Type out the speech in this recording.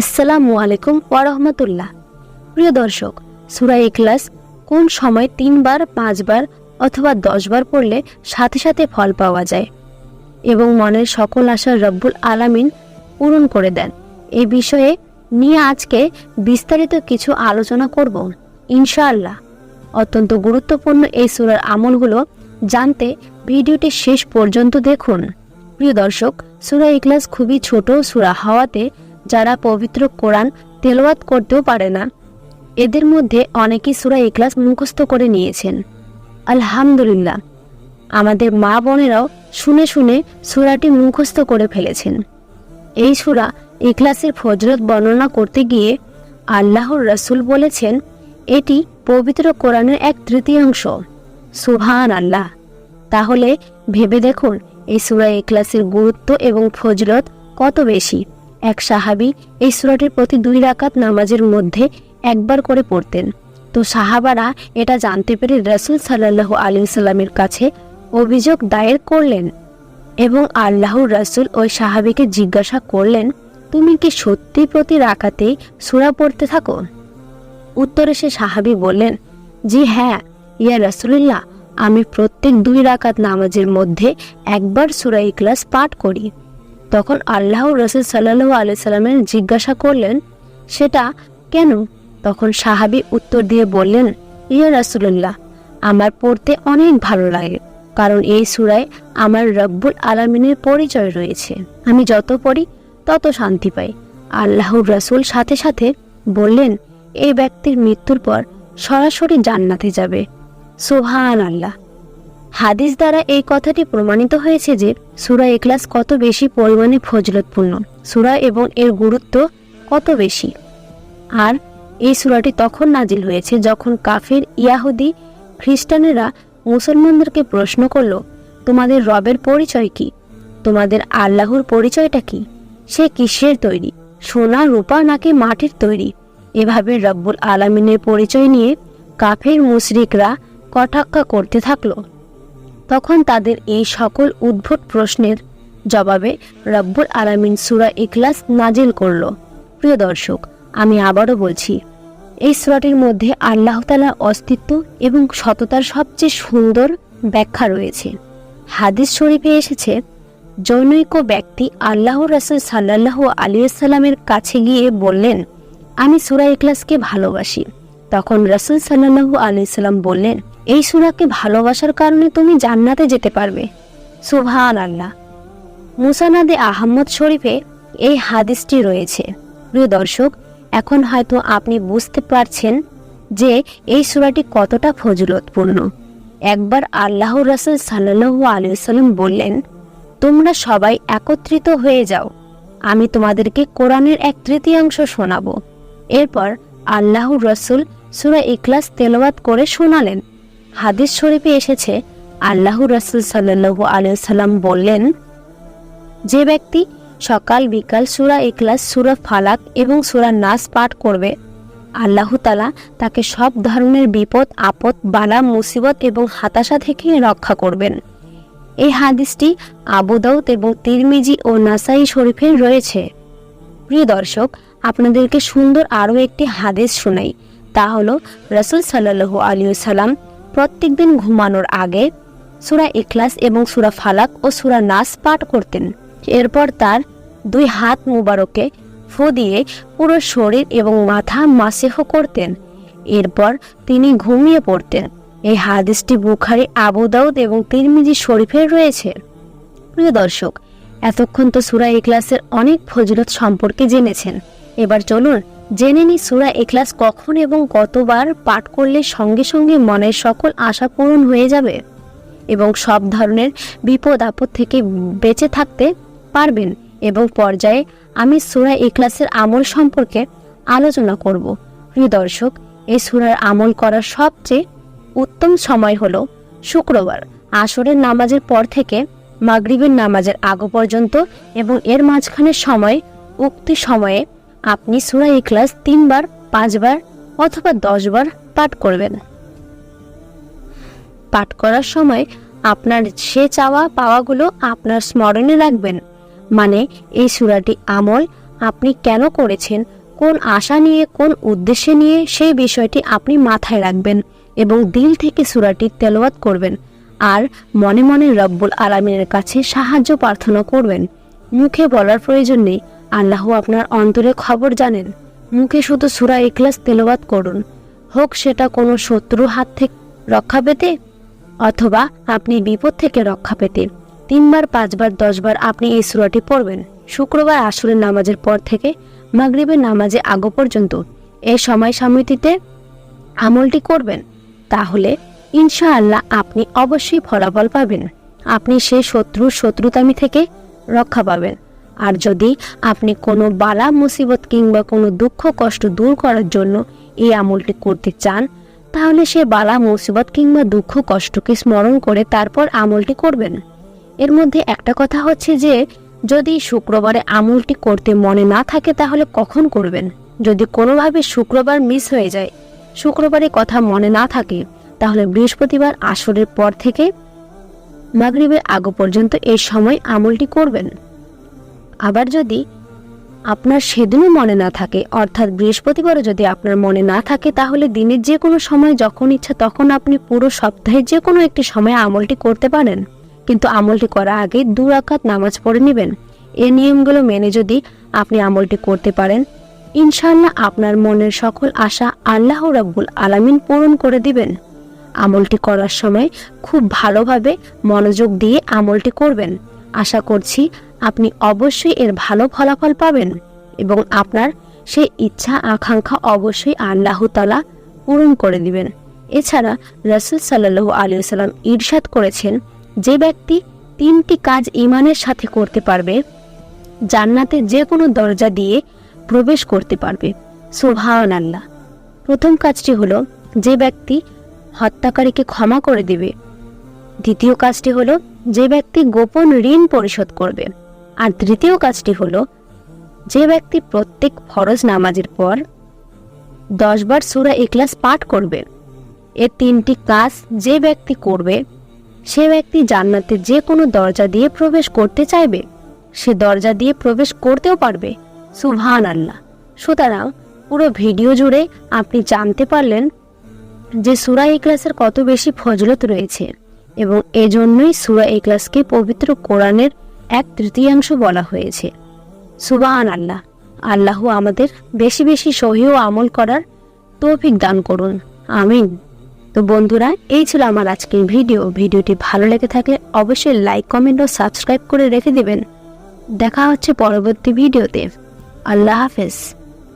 আসসালামু আলাইকুম ওয়ারহমতুল্লাহ প্রিয় দর্শক, সুরা ইখলাস কোন সময় তিনবার, পাঁচবার অথবা দশবার পড়লে সাথে সাথে ফল পাওয়া যায় এবং মনের সকল আশা রব্বুল আলামিন পূরণ করে দেন। এ বিষয়ে নিয়ে আজকে বিস্তারিত কিছু আলোচনা করব, ইনশাআল্লাহ। অত্যন্ত গুরুত্বপূর্ণ এই সুরার আমলগুলো জানতে ভিডিওটি শেষ পর্যন্ত দেখুন। প্রিয় দর্শক, সুরা ইখলাস খুবই ছোট সুরা হওয়াতে যারা পবিত্র কোরআন তেলাওয়াত করতেও পারে না। এদের মধ্যে অনেকেই সুরা ইখলাস মুখস্থ করে নিয়েছেন। আলহামদুলিল্লাহ, আমাদের মা বোনেরাও শুনে শুনে সুরাটি মুখস্থ করে ফেলেছেন। এই সুরা ইখলাসের ফজরত বর্ণনা করতে গিয়ে আল্লাহর রসুল বলেছেন, এটি পবিত্র কোরআনের এক তৃতীয়াংশ। সুহান আল্লাহ তাহলে ভেবে দেখুন এই সুরা ইখলাসের গুরুত্ব এবং ফজরত কত বেশি। এক সাহাবি এই সুরাটির প্রতি দুই রাকাত নামাজের মধ্যে একবার করে পড়তেন। তো সাহাবারা এটা জানতে পেরে রসুল সাল্লাহ আলী সাল্লামের কাছে অভিযোগ দায়ের করলেন এবং আল্লাহর রাসূল ওই সাহাবীকে জিজ্ঞাসা করলেন, তুমি কি সত্যি প্রতি রাকাতেই সূরা পড়তে থাকো? উত্তরে সে সাহাবী বললেন, জি হ্যাঁ ইয়া রাসূলুল্লাহ, আমি প্রত্যেক দুই রাকাত নামাজের মধ্যে একবার সূরা ইখলাস পাঠ করি। তখন আল্লাহ রসুল সাল্লাল্লাহু আলাইহি সাল্লামের জিজ্ঞাসা করলেন, সেটা কেন? তখন সাহাবী উত্তর দিয়ে বললেন, ইয়া রাসূলুল্লাহ, আমার পড়তে অনেক ভালো লাগে, কারণ এই সুরায় আমার রব্বুল আলামিনের পরিচয় রয়েছে। আমি যত পড়ি, তত শান্তি পাই। আল্লাহর রাসূল সাথে সাথে বললেন, এই ব্যক্তির মৃত্যুর পর সরাসরি জান্নাতে যাবে। সোহান আল্লাহ হাদিস দ্বারা এই কথাটি প্রমাণিত হয়েছে যে সুরা এক্লাস কত বেশি পরিমাণে ফজলতপূর্ণ, সুরা এবং এর গুরুত্ব কত বেশি। আর এই সুরাটি তখন নাজিল হয়েছে যখন কাফির, ইয়াহুদি, খ্রিস্টানেরা মুসলমানদেরকে প্রশ্ন করল, তোমাদের রবের পরিচয় কি? তোমাদের আল্লাহর পরিচয়টা কি? সে কিসের তৈরি? সোনা, রূপা নাকি মাটির তৈরি? এভাবে রব্বুল আলামিনের পরিচয় নিয়ে কাফের, মুশরিকরা কটাক্কা করতে থাকল। তখন তাদের এই সকল উদ্ভট প্রশ্নের জবাবে রব্বুল আলামিন সুরা ইখলাস নাজিল করল। প্রিয় দর্শক, আমি আবারও বলছি, এই সুরাটির মধ্যে আল্লাহ তালার অস্তিত্ব এবং সততার সবচেয়ে সুন্দর ব্যাখ্যা রয়েছে। হাদিস শরীফে এসেছে, জনৈক ব্যক্তি আল্লাহ রাসুল সাল্লাহ আলিয়াল্লামের কাছে গিয়ে বললেন, আমি সুরা ইখলাসকে ভালোবাসি। তখন রাসুল সাল্লাহু আলিয়াল্লাম বললেন, এই সুরাকে ভালোবাসার কারণে তুমি জান্নাতে যেতে পারবে। সুবহান আল্লাহ মুসানাদে আহমদ শরীফে এই হাদিসটি রয়েছে। প্রিয় দর্শক, এখন হয়তো আপনি বুঝতে পারছেন যে এই সুরাটি কতটা ফজলতপূর্ণ। একবার আল্লাহ রাসুল সাল্লু আলিয়াল্লাম বললেন, তোমরা সবাই একত্রিত হয়ে যাও, আমি তোমাদেরকে কোরআনের এক তৃতীয়াংশ শোনাবো। এরপর আল্লাহ রসুল সুরা ইখলাস তেলাওয়াত করে শোনালেন। হাদিস শরীফে এসেছে, আল্লাহ রসুল সাল্লু আলিয়াল্লাম বললেন, যে ব্যক্তি সকাল বিকাল সুরা ইখলাস, সুরা ফালাক এবং সুরা নাস পাঠ করবে, আল্লাহ তালা তাকে সব ধরনের বিপদ, আপদ, বালা, মুসিবত এবং হাতাশা থেকে রক্ষা করবেন। এই হাদিসটি আবুদাউদ এবং তিরমিজি ও নাসাই শরীফে রয়েছে। প্রিয় দর্শক, আপনাদেরকে সুন্দর আরও একটি হাদিস শোনাই। তা হলো রসুল সাল্লাহু আলিয়া সাল্লাম প্রত্যেক দিন ঘুমানোর আগে সুরা ইখলাস এবং সুরা ফালাক ও সুরা নাস পাঠ করতেন। এরপর তার দুই হাত মুবারকে ফু দিয়ে পুরো শরীর এবং মাথা মাসেহ করতেন। এরপর তিনি ঘুমিয়ে পড়তেন। এই হাদিসটি বুখারি, আবু দাউদ এবং তিরমিজি শরীফের রয়েছে। প্রিয় দর্শক, এতক্ষণ তো সুরা ইখলাসের অনেক ফজিলত সম্পর্কে জেনেছেন। এবার চলুন জেনে নি সুরা এখলাস কখন এবং কতবার পাঠ করলে সঙ্গে সঙ্গে মনের সকল আশা পূরণ হয়ে যাবে এবং সব ধরনের বিপদ আপদ থেকে বেঁচে থাকতে পারবেন এবং পর্যায়ে আমি সুরা এখলাসের আমল সম্পর্কে আলোচনা করব। প্রিয় দর্শক, এই সুরার আমল করার সবচেয়ে উত্তম সময় হলো শুক্রবার, আসরের নামাজের পর থেকে মাগরিবের নামাজের আগ পর্যন্ত এবং এর মাঝখানের সময় উক্তি সময়ে আপনি সুরা ইখলাস তিনবার, পাঁচবার অথবা দশবার পাঠ করবেন। পাঠ করার সময় আপনার সে চাওয়া পাওয়াগুলো আপনার স্মরণে রাখবেন। মানে এই সুরাটি আমল আপনি কেন করেছেন, কোন আশা নিয়ে, কোন উদ্দেশ্যে নিয়ে সেই বিষয়টি আপনি মাথায় রাখবেন এবং দিল থেকে সুরাটি তেলাওয়াত করবেন। আর মনে মনে রব্বুল আলমিনের কাছে সাহায্য প্রার্থনা করবেন। মুখে বলার প্রয়োজন নেই আল্লাহ আপনার অন্তরে খবর জানেন। মুখে শুধু সুরা ইখলাস তেলাওয়াত করুন। হোক সেটা কোনো শত্রুর হাত থেকে রক্ষা পেতে অথবা আপনি বিপদ থেকে রক্ষা পেতে। তিনবার, পাঁচবার, দশবার আপনি এই সুরাটি পড়বেন। শুক্রবার আসরের নামাজের পর থেকে মাগরিবের নামাজে আগো পর্যন্ত এ সময় সমিতিতে আমলটি করবেন। তাহলে ইনশাআল্লাহ আপনি অবশ্যই ফলাফল পাবেন। আপনি সেই শত্রুর শত্রুতামি থেকে রক্ষা পাবেন। আর যদি আপনি কোনো বালা মুসিবত কিংবা কোনো দুঃখ, কষ্ট দূর করার জন্য এই আমলটি করতে চান, তাহলে সে বালা মুসিবত কিংবা দুঃখ, কষ্টকে স্মরণ করে তারপর আমলটি করবেন। এর মধ্যে একটা কথা হচ্ছে যে, যদি শুক্রবারে আমলটি করতে মনে না থাকে, তাহলে কখন করবেন? যদি কোনোভাবে শুক্রবার মিস হয়ে যায়, শুক্রবারে কথা মনে না থাকে, তাহলে বৃহস্পতিবার আসরের পর থেকে মাগরিবের আগ পর্যন্ত এই সময় আমলটি করবেন। আবার যদি আপনার সেদিনও মনে না থাকে, অর্থাৎ বৃহস্পতিবারও যদি আপনার মনে না থাকে, তাহলে দিনের যে কোনো সময়, যখন ইচ্ছা তখন আপনি পুরো সপ্তাহে যে কোনো একটি সময় আমলটি করতে পারেন। কিন্তু আমলটি করার আগে দু রাকাত নামাজ পড়ে নেবেন। এ নিয়মগুলো মেনে যদি আপনি আমলটি করতে পারেন ইনশাল্লাহ আপনার মনের সকল আশা আল্লাহ রাব্বুল আলামিন পূরণ করে দিবেন। আমলটি করার সময় খুব ভালোভাবে মনোযোগ দিয়ে আমলটি করবেন। আশা করছি আপনি অবশ্যই এর ভালো ফলাফল পাবেন এবং আপনার সেই ইচ্ছা আকাঙ্ক্ষা অবশ্যই আল্লাহ তালা পূরণ করে দিবেন। এছাড়া রসুল সাল্লাহ আলিয়া সাল্লাম ইরশাদ করেছেন, যে ব্যক্তি তিনটি কাজ ইমানের সাথে করতে পারবে, জান্নাতে যে কোনো দরজা দিয়ে প্রবেশ করতে পারবে। সুবহান আল্লাহ প্রথম কাজটি হলো যে ব্যক্তি হত্যাকারীকে ক্ষমা করে দেবে। দ্বিতীয় কাজটি হলো যে ব্যক্তি গোপন ঋণ পরিশোধ করবে। আর তৃতীয় কাজটি হলো, যে ব্যক্তি প্রত্যেক ফরজ নামাজের পর দশবার সুরা ইখলাস পাঠ করবে এ তিনটি কাজ যে ব্যক্তি করবে, সে ব্যক্তি জান্নাতে যে কোনো দরজা দিয়ে প্রবেশ করতে চাইবে, সে দরজা দিয়ে প্রবেশ করতেও পারবে। সুবহান আল্লাহ সুতরাং পুরো ভিডিও জুড়ে আপনি জানতে পারলেন যে সুরা ইকলাসের কত বেশি ফজলত রয়েছে এবং এজন্যই সুরা ইকলাসকে পবিত্র কোরআনের এক তৃতীয়াংশ বলা হয়েছে। সুবান আল্লাহ আল্লাহ আমাদের বেশি বেশি সহি আমল করার তৌফিক দান করুন। আমিন। তো বন্ধুরা, এই ছিল আমার আজকের ভিডিও। ভিডিওটি ভালো লেগে থাকলে অবশ্যই লাইক, কমেন্ট ও সাবস্ক্রাইব করে রেখে দেবেন। দেখা হচ্ছে পরবর্তী ভিডিওতে। আল্লাহ হাফেজ।